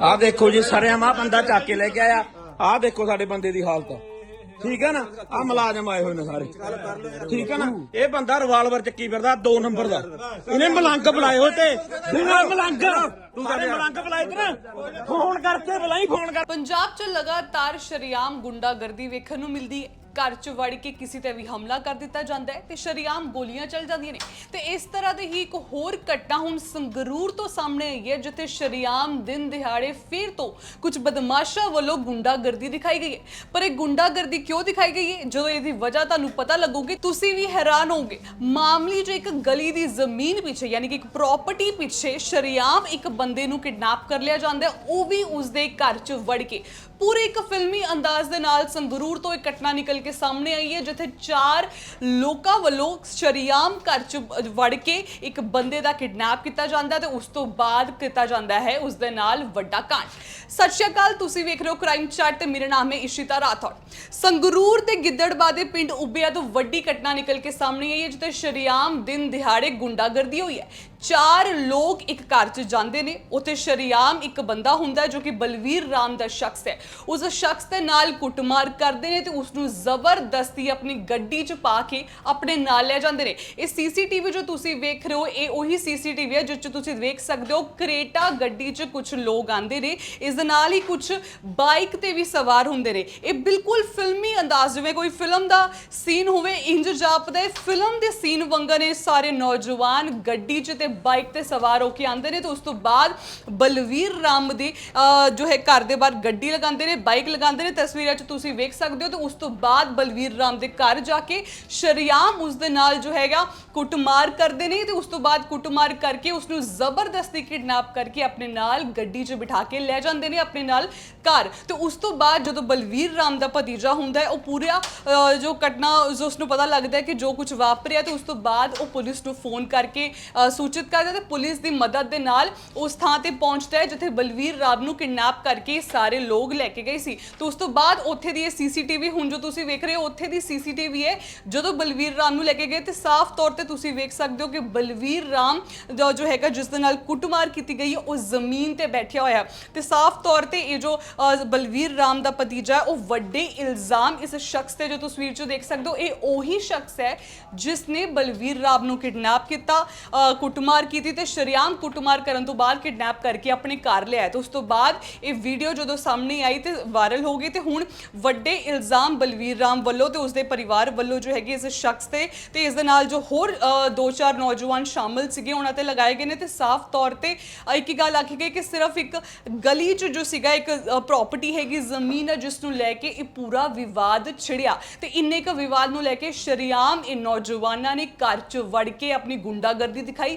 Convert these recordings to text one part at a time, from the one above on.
ਆਹ ਦੇਖੋ ਜੀ ਸਰਿਆਮ ਆਹ ਬੰਦਾ ਚੱਕ ਕੇ ਲੈ ਕੇ ਆਇਆ। ਆਹ ਦੇਖੋ ਸਾਡੇ ਬੰਦੇ ਦੀ ਹਾਲਤ। ਠੀਕ ਹੈ ਨਾ? ਆਹ ਮੁਲਾਜ਼ਮ ਆਏ ਹੋਏ ਨੇ ਸਾਰੇ। ਠੀਕ ਹੈ ਨਾ? ਇਹ ਬੰਦਾ ਰਿਵਾਲਵਰ ਚੱਕੀ ਫਿਰਦਾ 2 ਨੰਬਰ ਦਾ। ਇਹਨੇ ਮਲੰਗ ਬੁਲਾਏ ਹੋਏ ਤੇ। ਬਿਨਾਂ ਮਲੰਗ। ਤੂੰ ਮਲੰਗ ਬੁਲਾਏ ਤੇ ਨਾ। ਫੋਨ ਕਰਕੇ ਬੁਲਾਈ ਫੋਨ ਕਰ। ਪੰਜਾਬ 'ਚ ਲਗਾਤਾਰ ਸ਼ਰੀਆਮ ਗੁੰਡਾਗਰਦੀ ਵੇਖਣ ਨੂੰ ਮਿਲਦੀ ਹੈ ਘਰ 'ਚ ਵੜ ਕੇ ਕਿਸੇ ਤੇ ਵੀ ਹਮਲਾ ਕਰ ਦਿੱਤਾ ਜਾਂਦਾ ਹੈ ਤੇ ਸ਼ਰੀਆਮ ਗੋਲੀਆਂ ਚੱਲ ਜਾਂਦੀਆਂ ਨੇ। ਤੇ ਇਸ ਤਰ੍ਹਾਂ ਦੇ ਹੀ ਇੱਕ ਹੋਰ ਘਟਨਾ ਹੁਣ ਸੰਗਰੂਰ ਤੋਂ ਸਾਹਮਣੇ ਆਈ ਹੈ, ਜਿੱਥੇ ਸ਼ਰੀਆਮ ਦਿਨ ਦਿਹਾੜੇ ਫਿਰ ਤੋਂ ਕੁਝ ਬਦਮਾਸ਼ਾਂ ਵੱਲੋਂ ਗੁੰਡਾਗਰਦੀ ਦਿਖਾਈ ਗਈ ਹੈ। ਪਰ ਇਹ ਗੁੰਡਾਗਰਦੀ ਕਿਉਂ ਦਿਖਾਈ ਗਈ ਹੈ? ਜਦੋਂ ਇਹਦੀ ਵਜ੍ਹਾ ਤੁਹਾਨੂੰ ਪਤਾ ਲੱਗੂਗੀ, ਤੁਸੀਂ ਵੀ ਹੈਰਾਨ ਹੋਵੋਗੇ। ਮਾਮਲੀ 'ਚ ਇੱਕ ਗਲੀ ਦੀ ਜ਼ਮੀਨ ਪਿੱਛੇ, ਯਾਨੀ ਕਿ ਇੱਕ ਪ੍ਰਾਪਰਟੀ ਪਿੱਛੇ ਸ਼ਰੀਆਮ ਇੱਕ ਬੰਦੇ ਨੂੰ ਕਿਡਨੈਪ ਕਰ ਲਿਆ ਜਾਂਦਾ ਹੈ, ਉਹ ਵੀ ਉਸਦੇ ਘਰ 'ਚ ਵੜ ਕੇ। ਪੂਰੇ ਇੱਕ ਫਿਲਮੀ ਅੰਦਾਜ਼ ਦੇ ਨਾਲ ਸੰਗਰੂਰ ਤੋਂ ਇੱਕ ਘਟਨਾ ਨਿਕਲ ਕੇ ਸਾਹਮਣੇ ਆਈ ਹੈ, ਜਿੱਥੇ ਚਾਰ ਲੋਕਾਂ ਵੱਲੋਂ ਸ਼ਰੀਆਮ ਘਰ 'ਚ ਵੜ ਕੇ ਇੱਕ ਬੰਦੇ ਦਾ ਕਿਡਨੈਪ ਕੀਤਾ ਜਾਂਦਾ ਤੇ ਉਸ ਤੋਂ ਬਾਅਦ ਕੀਤਾ ਜਾਂਦਾ ਹੈ ਉਸ ਦੇ ਨਾਲ ਵੱਡਾ ਕਾਂਡ। ਸਤਿ ਸ਼੍ਰੀ ਅਕਾਲ, ਤੁਸੀਂ ਵੇਖ ਰਹੇ ਹੋ ਕ੍ਰਾਈਮ ਚਾਰਟ ਤੇ ਮੇਰਾ ਨਾਮ ਹੈ ਇਸ਼ਿਤਾ ਰਾਠੌਰ ਸੰਗਰੂਰ ਤੇ ਗਿੱਦੜਬਾ ਦੇ ਪਿੰਡ ਉਬਿਆ ਤੋਂ ਵੱਡੀ ਘਟਨਾ ਨਿਕਲ ਕੇ ਸਾਹਮਣੇ ਆਈ ਹੈ, ਜਿੱਥੇ ਸ਼ਰੀਆਮ ਦਿਨ ਦਿਹਾੜੇ ਗੁੰਡਾਗਰਦੀ ਹੋਈ ਹੈ। ਚਾਰ ਲੋਕ ਇੱਕ ਘਰ 'ਚ ਜਾਂਦੇ ਨੇ, ਉੱਥੇ ਸ਼ਰੀਆਮ ਇੱਕ ਬੰਦਾ ਹੁੰਦਾ ਜੋ ਕਿ ਬਲਵੀਰ ਰਾਮ ਦਾ ਸ਼ਖਸ ਹੈ। ਉਸ ਸ਼ਖਸ ਦੇ ਨਾਲ ਕੁੱਟਮਾਰ ਕਰਦੇ ਨੇ ਤੇ ਉਸ ਨੂੰ ਜ਼ਬਰਦਸਤੀ ਆਪਣੀ ਗੱਡੀ 'ਚ ਪਾ ਕੇ ਆਪਣੇ ਨਾਲ ਲੈ ਜਾਂਦੇ ਨੇ। ਇਹ ਸੀਸੀਟੀਵੀ ਜੋ ਤੁਸੀਂ ਵੇਖ ਰਹੇ ਹੋ, ਇਹ ਉਹੀ ਸੀਸੀਟੀਵੀ ਹੈ ਜਿਸ 'ਚ ਤੁਸੀਂ ਵੇਖ ਸਕਦੇ ਹੋ, ਕਰੇਟਾ ਗੱਡੀ 'ਚ ਕੁਝ ਲੋਕ ਆਂਦੇ ਨੇ। ਇਸ ਦੇ ਨਾਲ ਹੀ ਕੁਝ ਬਾਈਕ ਤੇ ਵੀ ਸਵਾਰ ਹੁੰਦੇ ਨੇ। ਇਹ ਬਿਲਕੁਲ ਫਿਲਮੀ ਅੰਦਾਜ਼, ਜਿਵੇਂ ਕੋਈ ਫਿਲਮ ਦਾ ਸੀਨ ਹੋਵੇ, ਇੰਜ ਜਾਪਦਾ ਫਿਲਮ ਦੇ ਸੀਨ ਵਾਂਗਰ ਨੇ ਸਾਰੇ ਨੌਜਵਾਨ ਗੱਡੀ 'ਚ ਤੇ ਬਾਈਕ ਤੇ ਸਵਾਰ ਹੋ ਕੇ ਆਉਂਦੇ ਨੇ ਤੇ ਉਸ ਤੋਂ ਬਾਅਦ ਬਲਵੀਰ ਰਾਮ ਦੀ ਅਹ, ਜੋ ਹੈ ਘਰ ਦੇ ਬਾਹਰ ਗੱਡੀ ਲਗਾਉਂਦੇ ਨੇ ਬਾਈਕ ਲਗਾਉਂਦੇ ਨੇ ਤਸਵੀਰਾਂ 'ਚ ਤੁਸੀਂ ਵੇਖ ਸਕਦੇ ਹੋ ਤੇ ਉਸ ਤੋਂ ਬਾਅਦ ਬਲਵੀਰ ਰਾਮ ਦੇ ਘਰ ਜਾ ਕੇ ਸ਼ਰੀਆਮ ਉਸ ਦੇ ਨਾਲ ਜੋ ਹੈਗਾ ਕੁੱਟਮਾਰ ਕਰਦੇ ਨੇ ਤੇ ਉਸ ਤੋਂ ਬਾਅਦ ਕੁੱਟਮਾਰ ਕਰਕੇ ਉਸ ਨੂੰ ਜ਼ਬਰਦਸਤੀ ਕਿਡਨੈਪ ਕਰਕੇ ਆਪਣੇ ਨਾਲ ਗੱਡੀ 'ਚ ਬਿਠਾ ਕੇ ਲੈ ਜਾਂਦੇ ਨੇ ਆਪਣੇ ਨਾਲ ਘਰ। ਤੇ ਉਸ ਤੋਂ ਬਾਅਦ ਜਦੋਂ ਬਲਵੀਰ ਰਾਮ ਦਾ ਭਤੀਜਾ ਹੁੰਦਾ ਹੈ ਉਹ ਪੂਰਾ ਜੋ ਘਟਨਾ ਜੋ ਉਸ ਨੂੰ ਪਤਾ ਲੱਗਦਾ ਹੈ ਕਿ ਜੋ ਕੁਝ ਵਾਪਰਿਆ ਤੇ ਉਸ ਤੋਂ ਬਾਅਦ ਉਹ ਪੁਲਿਸ ਨੂੰ ਫੋਨ ਕਰਕੇ ਅਹ, ਸੂਚਿਤ ਕਰਦਾ ਤੇ ਪੁਲਿਸ ਦੀ ਮਦਦ ਦੇ ਨਾਲ ਉਸ ਥਾਂ ਤੇ ਪਹੁੰਚਦਾ ਹੈ ਜਿੱਥੇ ਬਲਵੀਰ ਰਾਮ ਨੂੰ ਕਿਡਨੈਪ ਕਰਕੇ ਸਾਰੇ ਲੋਕ ਲੈ ਕੇ ਗਏ ਸੀ। ਤੇ ਉਸ ਤੋਂ ਬਾਅਦ ਉੱਥੇ ਦੀ ਇਹ ਸੀਸੀਟੀਵੀ ਹੁਣ ਜੋ ਤੁਸੀਂ ਵੇਖ ਰਹੇ ਹੋ ਉੱਥੇ ਦੀ ਸੀਸੀਟੀਵੀ ਹੈ ਜਦੋਂ ਬਲਵੀਰ ਰਾਮ ਨੂੰ ਲੈ ਕੇ ਗਏ ਤੇ ਸਾਫ਼ ਤੌਰ ਤੇ ਤੁਸੀਂ ਵੇਖ ਸਕਦੇ ਹੋ ਕਿ ਬਲਵੀਰ ਰਾਮ ਜੋ ਹੈਗਾ ਜਿਸ ਦੇ ਨਾਲ ਕੁੱਟਮਾਰ ਕੀਤੀ ਗਈ ਹੈ ਉਹ ਜ਼ਮੀਨ ਤੇ ਬੈਠਿਆ ਹੋਇਆ ਤੇ ਸਾਫ਼ ਤੌਰ ਤੇ ਇਹ ਜੋ ਅਹ, ਬਲਵੀਰ ਰਾਮ ਦਾ ਭਤੀਜਾ ਉਹ ਵੱਡੇ ਇਲਜ਼ਾਮ ਇਸ ਸ਼ਖਸ ਤੇ ਜੋ ਤਸਵੀਰ 'ਚ ਦੇਖ ਸਕਦੇ ਹੋ ਇਹ ਉਹੀ ਸ਼ਖਸ ਹੈ ਜਿਸ ਨੇ ਬਲਵੀਰ ਰਾਮ ਨੂੰ ਕਿਡਨੈਪ ਕੀਤਾ ਅਹ, ਕੁੱਟਮਾਰ ਕੀਤੀ ਤੇ ਸ਼ਰੀਆਮ ਕੁੱਟਮਾਰ ਕਰਨ ਤੋਂ ਬਾਅਦ ਕਿਡਨੈਪ ਕਰਕੇ ਆਪਣੇ ਘਰ ਲਿਆਇਆ ਤੇ ਉਸ ਤੋਂ ਬਾਅਦ ਇਹ ਵੀਡੀਓ ਜਦੋਂ ਸਾਹਮਣੇ ਆਈ ਤੇ ਵਾਇਰਲ ਹੋ ਗਈ ਤੇ ਹੁਣ ਵੱਡੇ ਇਲਜ਼ਾਮ ਬਲਵੀਰ ਰਾਮ ਵੱਲੋਂ ਤੇ ਉਸਦੇ ਪਰਿਵਾਰ ਵੱਲੋਂ ਜੋ ਹੈਗੇ ਇਸ ਸ਼ਖਸ ਤੇ ਤੇ ਇਸ ਦੇ ਨਾਲ ਜੋ ਹੋਰ ਦੋ ਚਾਰ ਨੌਜਵਾਨ ਸ਼ਾਮਲ ਸੀਗੇ, ਉਹਨਾਂ ਤੇ ਲਗਾਏ ਗਏ ਨੇ ਤੇ ਸਾਫ਼ ਤੌਰ ਤੇ ਇੱਕ ਹੀ ਗੱਲ ਆਖੀ ਗਈ ਕਿ ਸਿਰਫ ਇੱਕ ਗਲੀ 'ਚ ਜੋ ਸੀਗਾ ਇੱਕ ਪ੍ਰਾਪਰਟੀ ਹੈਗੀ, ਜ਼ਮੀਨ ਹੈ ਜਿਸ ਨੂੰ ਲੈ ਕੇ ਇਹ ਪੂਰਾ ਵਿਵਾਦ ਛਿੜਿਆ ਤੇ ਇੰਨੇ ਕ ਵਿਵਾਦ ਨੂੰ ਲੈ ਕੇ ਸ਼ਰੀਆਮ ਇਹ ਨੌਜਵਾਨਾਂ ਨੇ ਘਰ 'ਚ ਵੜ ਕੇ ਆਪਣੀ ਗੁੰਡਾਗਰਦੀ ਦਿਖਾਈ।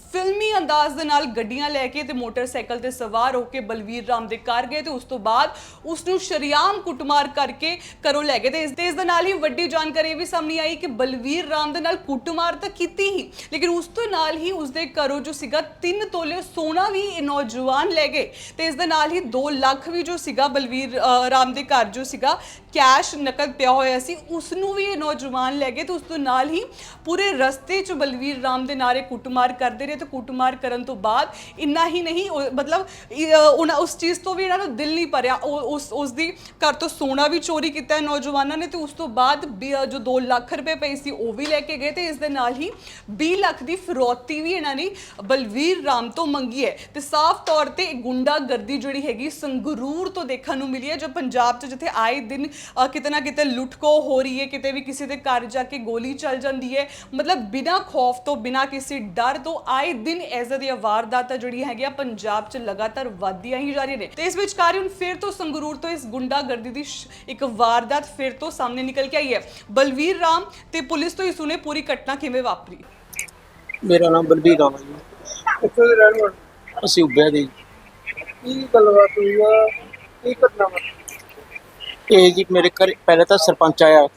ਫਿਲਮੀ ਅੰਦਾਜ਼ ਦੇ ਨਾਲ ਗੱਡੀਆਂ ਲੈ ਕੇ ਤੇ ਮੋਟਰਸਾਈਕਲ ਤੇ ਸਵਾਰ ਹੋ ਕੇ ਬਲਵੀਰ ਰਾਮ ਦੇ ਘਰ ਗਏ ਤੇ ਉਸ ਤੋਂ ਬਾਅਦ ਉਸ ਨੂੰ ਸ਼ਰੀਆਮ ਕੁੱਟਮਾਰ ਕਰਕੇ ਘਰੋਂ ਲੈ ਗਏ ਤੇ ਇਸ ਦੇ ਇਸ ਦੇ ਨਾਲ ਹੀ ਵੱਡੀ ਜਾਣਕਾਰੀ ਇਹ ਵੀ ਸਾਹਮਣੇ ਆਈ ਕਿ ਬਲਵੀਰ ਰਾਮ ਦੇ ਨਾਲ ਕੁੱਟਮਾਰ ਤਾਂ ਕੀਤੀ ਹੀ, ਲੇਕਿਨ ਉਸ ਤੋਂ ਨਾਲ ਹੀ ਉਸ ਦੇ ਘਰੋਂ ਜੋ ਸੀਗਾ 3 ਤੋਲੇ ਸੋਨਾ ਵੀ ਇਹ ਨੌਜਵਾਨ ਲੈ ਗਏ ਤੇ ਇਸ ਦੇ ਨਾਲ ਹੀ 2 ਲੱਖ ਵੀ ਜੋ ਸੀਗਾ ਬਲਵੀਰ ਰਾਮ ਦੇ ਘਰ ਜੋ ਸੀਗਾ ਕੈਸ਼ ਨਕਦ ਪਿਆ ਹੋਇਆ ਸੀ ਉਸ ਨੂੰ ਵੀ ਇਹ ਨੌਜਵਾਨ ਲੈ ਗਏ ਤੇ ਉਸ ਤੋਂ ਨਾਲ ਹੀ ਪੂਰੇ ਰਸਤੇ 'ਚ ਬਲਵੀਰ ਰਾਮ ਦੇ ਨਾਰੇ ਕੁੱਟਮਾਰ ਕਰਦੇ ਰਹੇ ਤੇ ਕੁੱਟਮਾਰ ਕਰਨ ਤੋਂ ਬਾਅਦ ਇੰਨਾ ਹੀ ਨਹੀਂ ਉਹ- ਮਤਲਬ ਇਹ, ਅ, ਉਹਨਾਂ ਉਸ ਚੀਜ਼ ਤੋਂ ਵੀ ਇਹਨਾਂ ਨੂੰ ਦਿਲ ਨਹੀਂ ਭਰਿਆ। ਉਹ- ਉਸ ਉਸ ਦੀ ਘਰ ਤੋਂ ਸੋਨਾ ਵੀ ਚੋਰੀ ਕੀਤਾ ਹੈ ਨੌਜਵਾਨਾਂ ਨੇ ਤੇ ਉਸ ਤੋਂ ਬਾਅਦ ਵੀ, ਅ, ਜੋ 2 ਲੱਖ ਰੁਪਏ ਪਏ ਸੀ ਉਹ ਵੀ ਲੈ ਕੇ ਗਏ ਤੇ ਇਸ ਦੇ ਨਾਲ ਹੀ 20 ਲੱਖ ਦੀ ਫਿਰੌਤੀ ਵੀ ਇਹਨਾਂ ਨੇ ਬਲਵੀਰ ਰਾਮ ਤੋਂ ਮੰਗੀ ਹੈ। ਤੇ ਸਾਫ਼ ਤੌਰ ਤੇ ਇਹ ਗੁੰਡਾਗਰਦੀ ਜਿਹੜੀ ਹੈਗੀ ਸੰਗਰੂਰ ਤੋਂ ਦੇਖਣ ਨੂੰ ਮਿਲੀ ਹੈ ਜੋ ਪੰਜਾਬ 'ਚ ਜਿੱਥੇ ਆਏ ਦਿਨ ਅ, ਕਿਤੇ ਨਾ ਕਿਤੇ ਲੁੱਟਕੋ ਹੋ ਰਹੀ ਹੈ ਕਿਤੇ ਵੀ ਕਿਸੇ ਦੇ ਘਰ ਜਾ ਕੇ ਗੋਲੀ ਚੱਲ ਜਾਂਦੀ ਹੈ। ਮਤਲਬ ਬਿਨਾਂ ਖੌਫ ਤੋਂ ਬਿਨਾਂ ਕਿਸੇ ਡਰ ਤੋਂ ਆਏ ਦਿਨ ਐਜ਼ਾ ਦੀਆਂ ਵਾਰਦਾਤਾਂ ਜਿਹੜੀ ਹੈਗੀਆਂ ਪੰਜਾਬ 'ਚ ਲਗਾਤਾਰ ਵਧਦੀਆਂ ਹੀ ਜਾ ਰਹੀਆਂ ਨੇ। ਤੇ ਇਸ ਵਿਚਕਾਰ ਹੁਣ ਫਿਰ ਤੋਂ ਸੰਗਰੂਰ ਤੋਂ ਇਸ ਗੁੰਡਾਗਰਦੀ ਦੀ ਇੱਕ ਵਾਰਦਾਤ ਫਿਰ ਤੋਂ ਸਾਹਮਣੇ ਨਿਕਲ ਕੇ ਆਈ ਹੈ। ਬਲਵੀਰ ਰਾਮ ਤੇ ਪੁਲਿਸ ਤੋਂ ਹੀ ਸੁਣੇ ਪੂਰੀ ਘਟਨਾ ਕਿਵੇਂ ਵਾਪਰੀ? ਮੇਰਾ ਨਾਮ ਬਲਬੀਰ ਰਾਮ ਹੈ ਕਿੱਥੋਂ ਦੇ ਰਹਿਣ ਵਾਲੇ? ਅਸੀਂ ਉੱਭਿਆ ਦੇ। ਕੀ ਗੱਲਬਾਤ ਹੋਈ ਆ? ਕੀ ਘਟਨਾ ਇਹ ਜੀ ਮੇਰੇ ਘਰ ਪਹਿਲਾਂ ਤਾਂ ਸਰਪੰਚ ਆਇਆ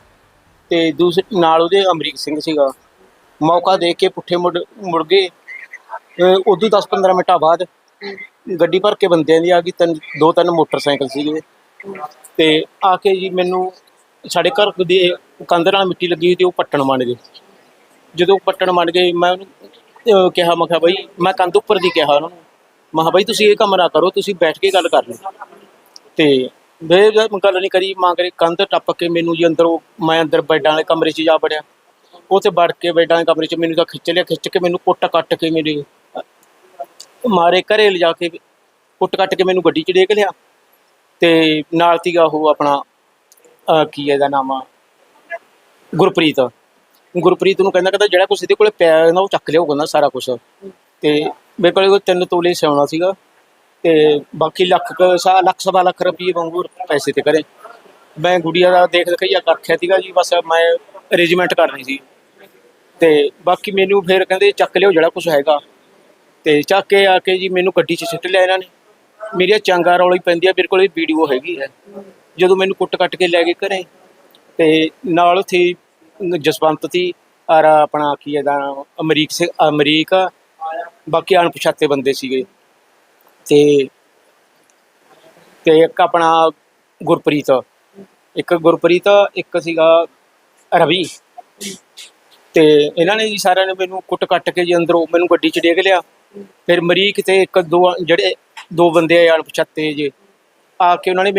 ਤੇ ਦੂਸਰੇ ਨਾਲ ਉਹਦੇ ਅਮਰੀਕ ਸਿੰਘ ਸੀਗਾ। ਮੌਕਾ ਦੇਖ ਕੇ ਪੁੱਠੇ ਮੁੜ ਮੁੜ ਗਏ। ਉਦੋਂ 10-15 ਮਿੰਟਾਂ ਬਾਅਦ ਗੱਡੀ ਭਰ ਕੇ ਬੰਦਿਆਂ ਦੀ ਆ ਗਈ, ਤਿੰਨ, ਦੋ, ਤਿੰਨ ਮੋਟਰਸਾਈਕਲ ਸੀਗੇ। ਤੇ ਆ ਕੇ ਜੀ ਮੈਨੂੰ ਸਾਡੇ ਘਰ ਦੇ ਕੰਧ ਨਾਲ ਮਿੱਟੀ ਲੱਗੀ ਹੋਈ ਤੇ ਉਹ ਪੱਟਣ ਮੰਨ ਗਏ। ਜਦੋਂ ਪੱਟਣ ਮੰਨ ਗਏ, ਮੈਂ ਉਹਨੂੰ ਕਿਹਾ, ਮੈਂ ਕਿਹਾ, ਬਾਈ, ਮੈਂ ਕੰਧ ਉੱਪਰ ਦੀ ਕਿਹਾ ਉਹਨਾਂ। ਨੂੰ ਮਹਾ ਬਾਈ, ਤੁਸੀਂ ਇਹ ਕੰਮ ਨਾ ਕਰੋ, ਤੁਸੀਂ ਬੈਠ ਕੇ ਗੱਲ ਕਰ ਲਓ। ਤੇ ਵੇ ਜਦ ਗੱਲ ਨਹੀਂ ਕਰੀ। ਮਾਂ ਕਰੇ ਕੰਧ ਟੱਪ ਕੇ ਮੈਨੂੰ ਜੀ ਅੰਦਰੋਂ, ਮੈਂ ਅੰਦਰ ਬੈਡਾਂ ਵਾਲੇ ਕਮਰੇ 'ਚ ਜਾ ਵੜਿਆ। ਉੱਥੇ ਵੜ ਕੇ ਬੈਡਾਂ ਦੇ ਕਮਰੇ 'ਚ ਮੈਨੂੰ ਤਾਂ ਖਿੱਚ ਲਿਆ, ਖਿੱਚ ਕੇ ਮੈਨੂੰ ਕੁੱਟ ਕੱਟ ਕੇ ਮੇਰੇ ਮਾਰੇ ਘਰੇ ਲਿਜਾ ਕੇ ਕੁੱਟ ਕੱਟ ਕੇ ਮੈਨੂੰ ਗੱਡੀ 'ਚ ਡੇਕ ਲਿਆ ਤੇ ਨਾਲ ਤੀਗਾ ਉਹ ਆਪਣਾ, ਅਹ, ਕੀ ਇਹਦਾ ਨਾਮ ਆ? ਗੁਰਪ੍ਰੀਤ। ਗੁਰਪ੍ਰੀਤ ਨੂੰ ਕਹਿੰਦਾ ਕਹਿੰਦਾ ਜਿਹੜਾ ਕੁਛ ਇਹਦੇ ਕੋਲੇ ਪਿਆ ਹੈ ਨਾ ਉਹ ਚੱਕ ਲਿਆਓ ਕਹਿੰਦਾ ਸਾਰਾ ਕੁਝ ਤੇ ਮੇਰੇ ਕੋਲੇ ਕੋਈ ਤਿੰਨ ਤੋਲੇ ਸਿਆਉਣਾ ਸੀਗਾ ਤੇ ਬਾਕੀ ਲੱਖ ਕੁ ਸਾ, ਲੱਖ ਸਵਾ ਲੱਖ ਰੁਪਏ ਵਾਂਗੂ ਪੈਸੇ ਤੇ ਕਰੇ। ਮੈਂ ਗੁੜੀਆ ਦਾ ਦੇਖ ਰਖਈਆ ਰੱਖਿਆ ਸੀਗਾ ਜੀ, ਬਸ ਮੈਂ ਅਰੇਂਜਮੈਂਟ ਕਰਨੀ ਸੀ। ਤੇ ਬਾਕੀ ਮੈਨੂੰ ਫਿਰ ਕਹਿੰਦੇ ਚੱਕ ਲਿਓ ਜਿਹੜਾ ਕੁਝ ਹੈਗਾ। ਤੇ ਚੱਕ ਕੇ ਆ ਕੇ ਜੀ ਮੈਨੂੰ ਗੱਡੀ 'ਚ ਸਿੱਟ ਲਿਆ ਇਹਨਾਂ ਨੇ। ਮੇਰੀਆਂ ਚੰਗਾ ਰੌਲੀ ਪੈਂਦੀ ਆ ਮੇਰੇ ਕੋਲ ਵੀਡੀਓ ਹੈਗੀ ਹੈ। ਜਦੋਂ ਮੈਨੂੰ ਕੁੱਟ ਕੱਟ ਕੇ ਲੈ ਗਏ ਘਰੇ, ਤੇ ਨਾਲ ਉੱਥੇ ਜਸਵੰਤ ਸੀ ਔਰ ਆਪਣਾ ਕੀ ਇਹਦਾ ਨਾਮ, ਅਮਰੀਕ ਸਿੰਘ ਅਮਰੀਕ ਬਾਕੀ ਅਣਪਛਾਤੇ ਬੰਦੇ ਸੀਗੇ। ਤੇ ਤੇ ਇੱਕ ਆਪਣਾ ਗੁਰਪ੍ਰੀਤ, ਇੱਕ ਗੁਰਪ੍ਰੀਤ, ਇੱਕ ਸੀਗਾ ਰਵੀ। ਤੇ ਇਹਨਾਂ ਨੇ ਜੀ ਸਾਰਿਆਂ ਨੇ ਮੈਨੂੰ ਕੁੱਟ ਕੱਟ ਕੇ ਜੀ ਅੰਦਰੋਂ ਮੈਨੂੰ ਗੱਡੀ 'ਚ ਡੇਗ ਲਿਆ। ਫਿਰ ਮਰੀਕ ਤੇ ਇੱਕ ਦੋ ਜਿਹੜੇ ਦੋ ਬੰਦੇ ਆ ਅਣਪਛਾਤੇ ਜੇ, ਆ ਕੇ ਉਹਨਾਂ ਨੇ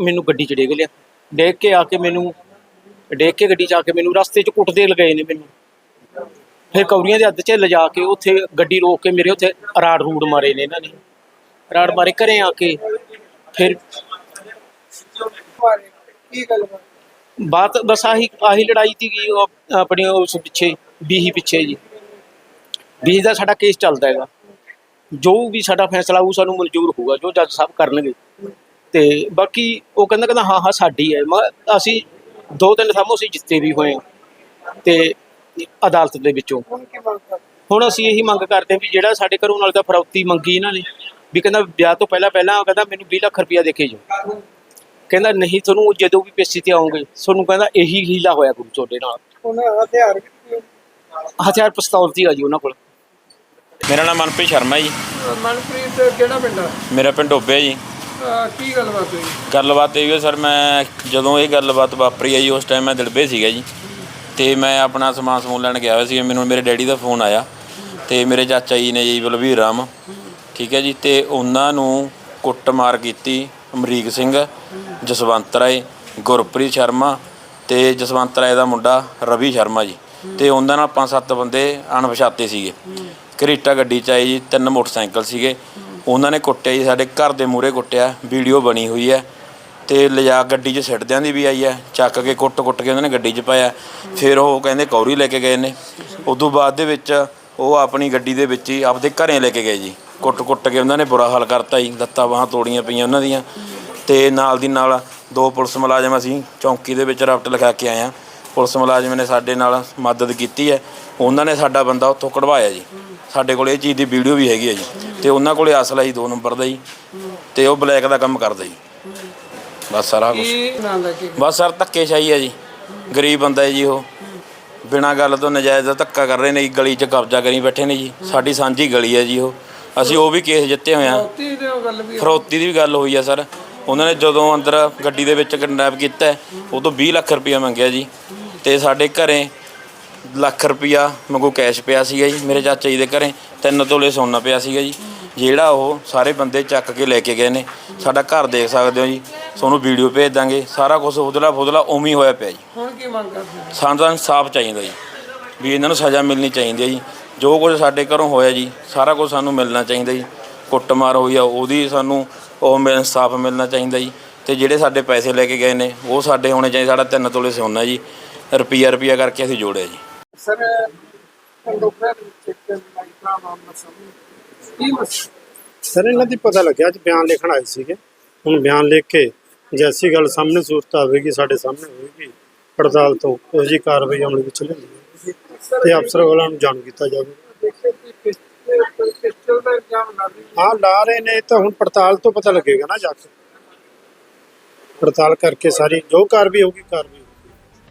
ਮੈਨੂੰ ਗੱਡੀ 'ਚ ਡੇਗ ਲਿਆ। ਡੇਗ ਕੇ ਆ ਕੇ ਮੈਨੂੰ, ਡੇਗ ਕੇ ਗੱਡੀ 'ਚ ਆ ਕੇ ਮੈਨੂੰ ਰਸਤੇ 'ਚ ਕੁੱਟਦੇ ਲਗਾਏ ਨੇ ਮੈਨੂੰ। ਫਿਰ ਕੌਰੀਆਂ ਦੇ ਅੱਧ 'ਚ ਲਿਜਾ ਕੇ ਉੱਥੇ ਗੱਡੀ ਰੋਕ ਕੇ ਮੇਰੇ ਉੱਥੇ ਰਾੜ ਰੂੜ ਮਾਰੇ ਨੇ ਇਹਨਾਂ ਨੇ। ਰਾੜ ਮਾਰੇ ਘਰੇ ਆ ਕੇ, ਫਿਰ ਕੀ ਗੱਲਬਾਤ ਬਾਤ ਬਸ ਆਹੀ ਆਹੀ ਲੜਾਈ ਸੀਗੀ, ਉਹ ਆਪਣੀ ਉਸ ਪਿੱਛੇ ਬੀਹੀ ਪਿੱਛੇ ਜੀ। ਬੀਹੀ ਦਾ ਸਾਡਾ ਕੇਸ ਚੱਲਦਾ ਹੈਗਾ। ਜੋ ਵੀ ਸਾਡਾ ਫੈਸਲਾ ਉਹ ਸਾਨੂੰ ਮਨਜ਼ੂਰ ਹੋਊਗਾ, ਜੋ ਜੱਜ ਸਾਹਿਬ ਕਰਨਗੇ। ਤੇ ਬਾਕੀ ਉਹ ਕਹਿੰਦਾ ਕਹਿੰਦਾ, ਹਾਂ ਹਾਂ, ਸਾਡੀ ਹੈ। ਮੈਂ, ਅਸੀਂ ਦੋ ਤਿੰਨ ਥਾਮੋਂ ਅਸੀਂ ਜਿੱਤੇ ਵੀ ਹੋਏ ਤੇ ਅਦਾਲਤ ਦੇ ਵਿੱਚੋਂ। ਹੁਣ ਅਸੀਂ ਇਹੀ ਮੰਗ ਕਰਦੇ ਵੀ ਜਿਹੜਾ ਸਾਡੇ ਘਰੋਂ ਨਾਲ ਦਾ ਫਰੌਤੀ ਮੰਗੀ ਇਹਨਾਂ ਨੇ, ਵੀ ਕਹਿੰਦਾ, ਵਿਆਹ ਤੋਂ ਪਹਿਲਾਂ ਪਹਿਲਾਂ ਕਹਿੰਦਾ, ਮੈਨੂੰ 20 ਲੱਖ ਰੁਪਇਆ ਦੇ ਕੇ ਜਾਓ। ਕਹਿੰਦਾ ਨਹੀਂ ਤੁਹਾਨੂੰ ਜਦੋਂ ਵੀ ਪੇਸ਼ੀ ਤੇ ਆਉਂਗੇ ਤੁਹਾਨੂੰ ਕਹਿੰਦਾ ਇਹੀ ਹੀਲਾ ਹੋਇਆ ਗੁਰੂ ਤੁਹਾਡੇ ਨਾਲ। ਉਹਨਾਂ ਹਥਿਆਰ ਵੀ ਹਥਿਆਰ ਪਿਸਤੌਲ ਸੀ ਆ ਜੀ ਉਹਨਾਂ ਕੋਲ। ਮੇਰਾ ਨਾਮ ਮਨਪ੍ਰੀਤ ਸ਼ਰਮਾ ਜੀ। ਮਨਪ੍ਰੀਤ ਕਿਹੜਾ ਪਿੰਡ ਆ? ਮੇਰਾ ਪਿੰਡ ਡੋਬੇ ਜੀ। ਕੀ ਗੱਲਬਾਤ ਹੋਈ? ਗੱਲਬਾਤ ਇਹ ਹੈ ਸਰ ਮੈਂ ਜਦੋਂ ਇਹ ਗੱਲਬਾਤ ਵਾਪਰੀ ਆ ਜੀ ਉਸ ਟਾਈਮ ਮੈਂ ਦਿਲਬੇ ਸੀਗਾ ਜੀ। ਤੇ ਮੈਂ ਆਪਣਾ ਸਮਾਨ ਸਮੂਨ ਲੈਣ ਗਿਆ ਹੋਇਆ ਸੀ ਮੈਨੂੰ ਮੇਰੇ ਡੈਡੀ ਦਾ ਫੋਨ ਆਇਆ। ਤੇ ਮੇਰੇ ਚਾਚਾ ਜੀ ਨੇ ਜੀ ਬਲਵੀਰ ਰਾਮ। ਠੀਕ ਹੈ ਜੀ ਤੇ ਉਹਨਾਂ ਨੂੰ ਕੁੱਟਮਾਰ ਕੀਤੀ ਅਮਰੀਕ ਸਿੰਘ। ਜਸਵੰਤ ਰਾਏ, ਗੁਰਪ੍ਰੀਤ ਸ਼ਰਮਾ ਤੇ ਜਸਵੰਤ ਰਾਏ ਦਾ ਮੁੰਡਾ ਰਵੀ ਸ਼ਰਮਾ ਜੀ। ਤੇ ਉਹਨਾਂ ਨਾਲ ਪੰਜ ਸੱਤ ਬੰਦੇ ਅਣਪਛਾਤੇ ਸੀਗੇ। ਘਰੀਟਾ ਗੱਡੀ ਚ ਆਏ ਜੀ, ਤਿੰਨ ਮੋਟਰਸਾਈਕਲ ਸੀਗੇ। ਉਹਨਾਂ ਨੇ ਕੁੱਟਿਆ ਜੀ, ਸਾਡੇ ਘਰ ਦੇ ਮੂਹਰੇ ਕੁੱਟਿਆ, ਵੀਡੀਓ ਬਣੀ ਹੋਈ ਹੈ। ਤੇ ਲਿਜਾ ਗੱਡੀ 'ਚ ਸਿੱਟਦਿਆਂ ਦੀ ਵੀ ਆਈ ਹੈ, ਚੱਕ ਕੇ ਕੁੱਟ-ਕੁੱਟ ਕੇ ਉਹਨਾਂ ਨੇ ਗੱਡੀ 'ਚ ਪਾਇਆ। ਫਿਰ ਉਹ ਕਹਿੰਦੇ ਕੌਰੀ ਲੈ ਕੇ ਗਏ ਨੇ। ਉਦੋਂ ਬਾਅਦ ਦੇ ਵਿੱਚ ਉਹ ਆਪਣੀ ਗੱਡੀ ਦੇ ਵਿੱਚ ਹੀ ਆਪਦੇ ਘਰੇ ਲੈ ਕੇ ਗਏ ਜੀ। ਕੁੱਟ-ਕੁੱਟ ਕੇ ਉਹਨਾਂ ਨੇ ਬੁਰਾ ਹਾਲ ਕਰਤਾ ਜੀ, ਲੱਤਾਂ ਬਾਹਾਂ ਤੋੜੀਆਂ ਪਈਆਂ ਉਹਨਾਂ ਦੀਆਂ। ਤੇ ਨਾਲ ਦੀ ਨਾਲ ਦੋ ਪੁਲਿਸ ਮੁਲਾਜ਼ਮ ਅਸੀਂ ਚੌਂਕੀ ਦੇ ਵਿੱਚ ਰਫਟ ਲਿਖਾ ਕੇ ਆਏ ਆ ਪੁਲਿਸ ਮੁਲਾਜ਼ਮ ਨੇ ਸਾਡੇ ਨਾਲ ਮਦਦ ਕੀਤੀ ਹੈ। ਉਹਨਾਂ ਨੇ ਸਾਡਾ ਬੰਦਾ ਉੱਥੋਂ ਕਢਵਾਇਆ ਜੀ। ਸਾਡੇ ਕੋਲ ਇਹ ਚੀਜ਼ ਦੀ ਵੀਡੀਓ ਵੀ ਹੈਗੀ ਹੈ ਜੀ। ਤੇ ਉਹਨਾਂ ਕੋਲੇ ਅਸਲਾ ਜੀ ਦੋ ਨੰਬਰ ਦਾ ਜੀ। ਤੇ ਉਹ ਬਲੈਕ ਦਾ ਕੰਮ ਕਰਦਾ ਜੀ। ਬਸ ਸਾਰਾ ਕੁਝ ਬਸ ਸਰ ਧੱਕੇਸ਼ਾਹੀ ਹੈ ਜੀ। ਗਰੀਬ ਬੰਦਾ ਹੈ ਜੀ ਉਹ। ਬਿਨਾਂ ਗੱਲ ਤੋਂ ਨਜਾਇਜ਼ ਦਾ ਧੱਕਾ ਕਰ ਰਹੇ ਨੇ ਜੀ। ਗਲੀ 'ਚ ਕਬਜ਼ਾ ਕਰੀ ਬੈਠੇ ਨੇ ਜੀ। ਸਾਡੀ ਸਾਂਝੀ ਗਲੀ ਹੈ ਜੀ ਉਹ। ਅਸੀਂ ਉਹ ਵੀ ਕੇਸ ਜਿੱਤੇ ਹੋਏ ਆ ਫਰੌਤੀ ਦੇ ਉਹ ਗੱਲ ਵੀ ਫਰੋਤੀ ਦੀ ਵੀ ਗੱਲ ਹੋਈ ਆ ਸਰ। ਉਹਨਾਂ ਨੇ ਜਦੋਂ ਅੰਦਰ ਗੱਡੀ ਦੇ ਵਿੱਚ ਕਿਡਨੈਪ ਕੀਤਾ ਉਹ ਤੋਂ 20 ਲੱਖ ਰੁਪਇਆ ਮੰਗਿਆ ਜੀ। ਤੇ ਸਾਡੇ ਘਰੇ ਲੱਖ ਰੁਪਇਆ ਮੰਗੂ ਕੈਸ਼ ਪਿਆ ਸੀਗਾ ਜੀ ਮੇਰੇ ਚਾਚਾ ਜੀ ਦੇ ਘਰੇ। ਤਿੰਨ ਤੋਲੇ ਸੋਨਾ ਪਿਆ ਸੀਗਾ ਜੀ। ਜਿਹੜਾ ਉਹ ਸਾਰੇ ਬੰਦੇ ਚੱਕ ਕੇ ਲੈ ਕੇ ਗਏ ਨੇ। ਸਾਡਾ ਘਰ ਦੇਖ ਸਕਦੇ ਹੋ ਜੀ। ਤੁਹਾਨੂੰ ਵੀਡੀਓ ਭੇਜ ਦਾਂਗੇ। ਸਾਰਾ ਕੁਝ ਉਦਲਾ ਫੁਦਲਾ ਉਵੇਂ ਹੀ ਹੋਇਆ ਪਿਆ ਜੀ। ਹੁਣ ਕੀ ਮੰਗ ਕਰਦੇ ਸਾਨੂੰ ਤਾਂ ਇਨਸਾਫ ਚਾਹੀਦਾ ਜੀ। ਵੀ ਇਹਨਾਂ ਨੂੰ ਸਜ਼ਾ ਮਿਲਣੀ ਚਾਹੀਦੀ ਹੈ ਜੀ। ਜੋ ਕੁਝ ਸਾਡੇ ਘਰੋਂ ਹੋਇਆ ਜੀ ਸਾਰਾ ਕੁਝ ਸਾਨੂੰ ਮਿਲਣਾ ਚਾਹੀਦਾ ਜੀ। ਕੁੱਟਮਾਰ ਹੋਈ ਆ ਉਹਦੀ ਸਾਨੂੰ ਉਹ ਮਿਲ- ਇਨਸਾਫ ਮਿਲਣਾ ਚਾਹੀਦਾ ਜੀ। ਤੇ ਜਿਹੜੇ ਸਾਡੇ ਪੈਸੇ ਲੈ ਕੇ ਗਏ ਨੇ ਉਹ ਸਾਡੇ ਹੋਣੇ ਚਾਹੀਦੇ ਸਾਡਾ ਤਿੰਨ ਤੋਲੇ ਸੋਨਾ ਜੀ। ਰੁਪਈਆ ਰੁਪਈਆ ਕਰਕੇ ਅਸੀਂ ਜੋੜਿਆ ਜੀ। ਸਰ ਕੰਡੋਕਟਰ ਚੈੱਕ ਮਾਈਕਰਾ ਮਾਮਲਾ ਸਾਹਮਣੇ ਕੀ ਮਸਲਾ ਸਰ ਇਹਨਾਂ ਦੀ ਪਤਾ ਲੱਗਿਆ ਅੱਜ ਬਿਆਨ ਲਿਖਣ ਆਏ ਸੀਗੇ। ਹੁਣ ਬਿਆਨ ਲਿਖ ਕੇ ਜੈਸੀ ਗੱਲ ਸਾਹਮਣੇ ਸੂਰਤ ਆਵੇਗੀ ਸਾਡੇ ਸਾਹਮਣੇ ਹੋਵੇਗੀ ਪੜਤਾਲ ਤੋਂ ਉਹ ਜੀ ਕਾਰਵਾਈ ਅਮਲ ਵਿੱਚ ਲਿਆਂਦੀ ਤੇ ਅਫਸਰ ਵਾਲਾ ਨੂੰ ਜਾਣੂ ਕੀਤਾ ਜਾਵੇ ਦੇਖਿਆ ਪਿਸਟਲ ਦਾ ਇਲਜ਼ਾਮ ਲਾ ਰਹੀ ਹਾਂ, ਲਾ ਰਹੇ ਨੇ ਤਾਂ ਹੁਣ ਪੜਤਾਲ ਤੋਂ ਪਤਾ ਲੱਗੇਗਾ ਨਾ ਜਾ ਕੇ। ਪੜਤਾਲ ਕਰਕੇ ਸਾਰੀ, ਜੋ ਕਾਰਵਾਈ ਹੋਊਗੀ ਕਾਰਵਾਈ ਹੋਊਗੀ।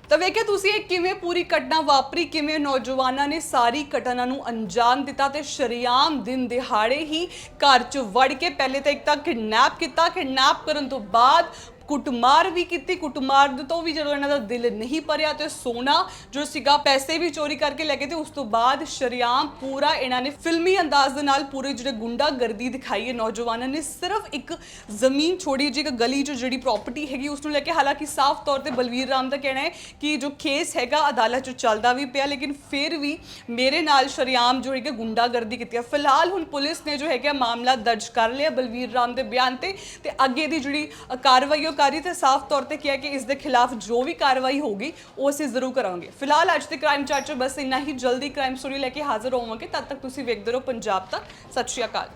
ਤਾਂ ਵੇਖਿਆ ਤੁਸੀਂ ਇਹ ਕਿਵੇਂ ਪੂਰੀ ਘਟਨਾ ਵਾਪਰੀ, ਕਿਵੇਂ ਨੌਜਵਾਨਾਂ ਨੇ ਸਾਰੀ ਘਟਨਾ ਨੂੰ ਅੰਜਾਮ ਦਿੱਤਾ ਤੇ ਸ਼ਰੀਆਮ ਦਿਨ ਦਿਹਾੜੇ ਹੀ ਘਰ 'ਚ ਵੜ ਕੇ ਪਹਿਲੇ ਤਾਂ ਇੱਕ ਤਾਂ ਕਿਡਨੈਪ ਕੀਤਾ, ਕਿਡਨੈਪ ਕਰਨ ਤੋਂ ਬਾਅਦ ਕੁੱਟਮਾਰ ਵੀ ਕੀਤੀ, ਕੁੱਟਮਾਰ ਤੋਂ ਵੀ ਜਦੋਂ ਇਹਨਾਂ ਦਾ ਦਿਲ ਨਹੀਂ ਭਰਿਆ ਤੇ ਸੋਨਾ ਜੋ ਸੀਗਾ, ਪੈਸੇ ਵੀ ਚੋਰੀ ਕਰਕੇ ਲੈ ਗਏ ਤੇ ਉਸ ਤੋਂ ਬਾਅਦ ਸ਼ਰਿਆਮ ਪੂਰਾ ਇਹਨਾਂ ਨੇ ਫਿਲਮੀ ਅੰਦਾਜ਼ ਦੇ ਨਾਲ ਪੂਰੇ ਜਿਹੜੇ ਗੁੰਡਾਗਰਦੀ ਦਿਖਾਈ ਹੈ। ਨੌਜਵਾਨਾਂ ਨੇ ਸਿਰਫ ਇੱਕ ਜ਼ਮੀਨ ਛੋੜੀ ਜਿਹੀ ਇੱਕ ਗਲੀ 'ਚ ਜਿਹੜੀ ਪ੍ਰਾਪਰਟੀ ਹੈਗੀ, ਉਸ ਨੂੰ ਲੈ ਕੇ ਹਾਲਾਂਕਿ ਸਾਫ਼ ਤੌਰ ਤੇ ਬਲਵੀਰ ਰਾਮ ਦਾ ਕਹਿਣਾ ਹੈ ਕਿ ਜੋ ਕੇਸ ਹੈਗਾ, ਅਦਾਲਤ 'ਚ ਚੱਲਦਾ ਵੀ ਪਿਆ, ਲੇਕਿਨ ਫਿਰ ਵੀ ਮੇਰੇ ਨਾਲ ਸ਼ਰਿਆਮ ਜੋ ਹੈਗਾ ਗੁੰਡਾਗਰਦੀ ਕੀਤੀ ਹੈ ਫਿਲਹਾਲ ਹੁਣ ਪੁਲਿਸ ਨੇ ਜੋ ਹੈਗਾ ਮਾਮਲਾ ਦਰਜ ਕਰ ਲਿਆ ਬਲਵੀਰ ਰਾਮ ਦੇ ਬਿਆਨ ਤੇ ਤੇ ਅੱਗੇ ਦੀ ਜਿਹੜੀ ਕਾਰਵਾਈ ਉਹ ਕਰੀ ਤੇ ਸਾਫ਼ ਤੌਰ ਤੇ ਕਿਹਾ ਕਿ ਇਸ ਦੇ ਖਿਲਾਫ ਜੋ ਵੀ ਕਾਰਵਾਈ ਹੋਗੀ ਉਹ ਅਸੀਂ ਜ਼ਰੂਰ ਕਰਾਂਗੇ। ਫਿਲਹਾਲ ਅੱਜ ਦੇ ਕ੍ਰਾਈਮ ਚਾਰਟ ਬਸ ਇੰਨਾ ਹੀ। ਜਲਦੀ ਕ੍ਰਾਈਮ ਸਟੋਰੀ ਲੈ ਕੇ ਹਾਜ਼ਰ ਹੋਵਾਂਗੇ। ਤਦ ਤੱਕ ਤੁਸੀਂ ਵੇਖਦੇ ਰਹੋ ਪੰਜਾਬ ਤੱਕ। ਸਤਿ ਸ਼੍ਰੀ ਅਕਾਲ।